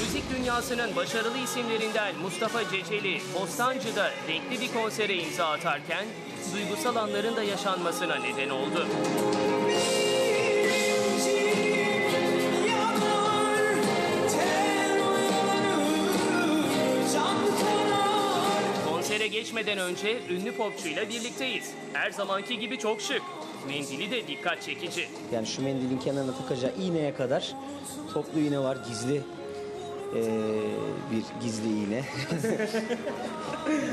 Müzik dünyasının başarılı isimlerinden Mustafa Ceceli, Bostancı'da renkli bir konsere imza atarken, duygusal anların da yaşanmasına neden oldu. Konsere geçmeden önce ünlü popçuyla birlikteyiz. Her zamanki gibi çok şık. Mendili de dikkat çekici. Yani şu mendilin kenarına takacağı iğneye kadar toplu iğne var gizli eee, bir gizli iğne.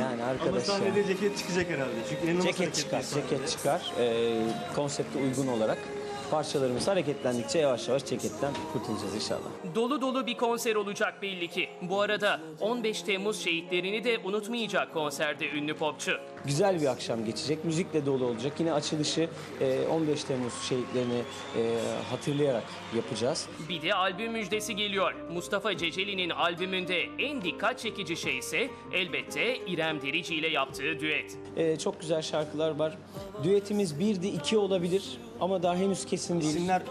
yani Ama arkadaş ya. sahnede ceket çıkacak herhalde. Çünkü en Ceket çıkar, ceket çıkar. Eee konsepte uygun olarak parçalarımız hareketlendikçe yavaş yavaş ceketten kurtulacağız inşallah. Dolu dolu bir konser olacak belli ki. Bu arada 15 Temmuz şehitlerini de unutmayacak konserde ünlü popçu. Güzel bir akşam geçecek. Müzikle dolu olacak. Yine açılışı eee, 15 Temmuz şehitlerini eee, hatırlayarak yapacağız. Bir de albüm müjdesi geliyor. Mustafa Ceceli'nin albümünde en dikkat çekici şey ise elbette İrem Derici ile yaptığı düet. Eee, çok güzel şarkılar var. Düetimiz birdi, iki olabilir ama daha henüz kesin değil. İsimler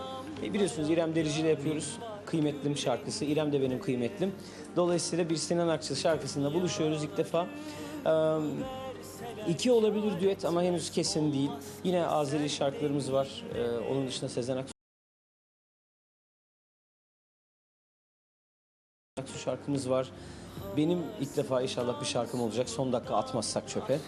E, biliyorsunuz İrem Derici ile yapıyoruz. Kıymetlim şarkısı. İrem de benim kıymetlim. Dolayısıyla bir Sinan Akçıl şarkısında buluşuyoruz ilk defa. Ee, iki olabilir düet ama henüz kesin değil. Yine Azeri şarkılarımız var. Ee, onun dışında Sezen Aksu şarkımız var. Benim ilk defa inşallah bir şarkım olacak. Son dakika atmazsak çöpe.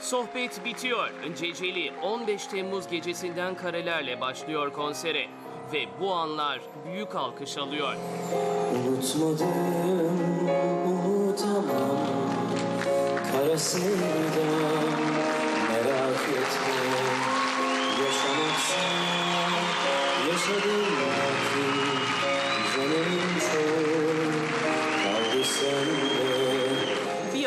Sohbet bitiyor. Ceceli 15 Temmuz gecesinden karelerle başlıyor konsere. Ve bu anlar büyük alkış alıyor. Unutmadım, unutamam Kara sevdam, merak etme Yaşamaksa yaşadım artık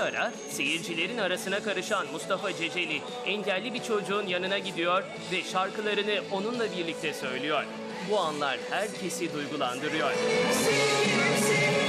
ara seyircilerin arasına karışan Mustafa Ceceli engelli bir çocuğun yanına gidiyor ve şarkılarını onunla birlikte söylüyor. Bu anlar herkesi duygulandırıyor. Sevgilim, sevgilim.